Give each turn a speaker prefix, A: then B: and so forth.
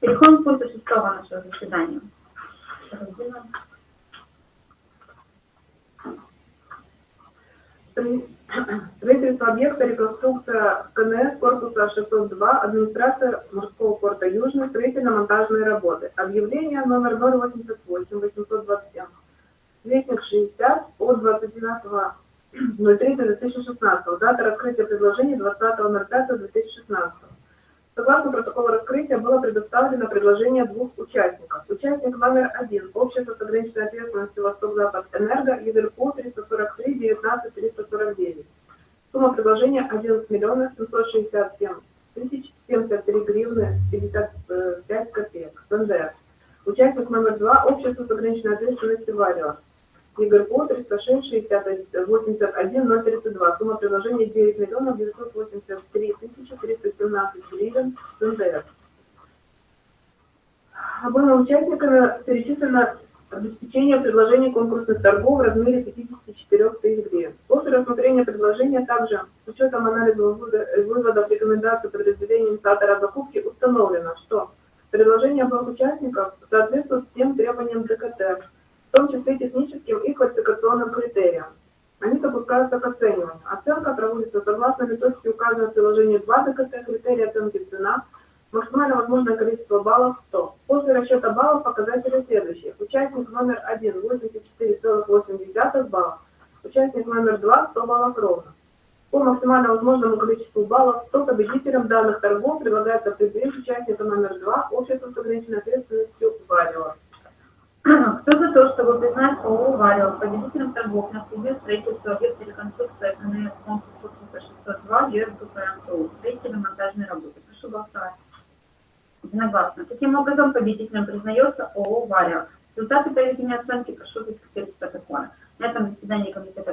A: Переходим к пункту шестого нашего заседания.
B: Строительство объекта реконструкция КНС корпуса 602, администрация морского порта Южный, строительно-монтажные работы. Объявление номер 088 827 260 от 29.03.2016. Дата раскрытия предложений 20.05.2016. Согласно протоколу раскрытия было предоставлено предложение двух участников. Участник номер один. Общество с ограниченной ответственностью Восток-Запад Энерго, ЕГРПУ 343 19 349. Сумма предложения 11 миллионов 767 тысяч 73 гривны 2 Общество с ограниченной ответственностью Варева. Игорь По, 306-81-032. Сумма предложения 9 миллионов 983 тысячи 317 гривен с НДС. Было участниками перечислено обеспечение предложений конкурсных торгов в размере 54 тысяч гривен. После рассмотрения предложения также с учетом анализа выводов рекомендаций подразделения инициатора закупки установлено, что предложения обоих участников соответствуют всем требованиям ДКТ, в том числе техническим и классификационным критериям. Они допускаются к оцениванию. Оценка проводится согласно методике указанной в приложении 2 ДКТ, критерии оценки цена, максимально возможное количество баллов 100. После расчета баллов показатели следующие. Участник номер 1 84,8 баллов, участник номер 2 100 баллов ровно. По максимально возможному количеству баллов 100 победителям данных торгов предлагается определить участника номер 2 общество с ограниченной ответственностью «Варио».
A: Кто за то, чтобы признать ООО «Варио» победителем торгов на суде строительства объекта реконструкции КНС конкурса 602 ЮРГПМТУ, строительно-монтажные работы? Прошу голосовать. Единогласно. Таким образом, победителем признается ООО «Варио». Результаты проведения оценки прошу зафиксировать в протоколе. На этом заседание комитета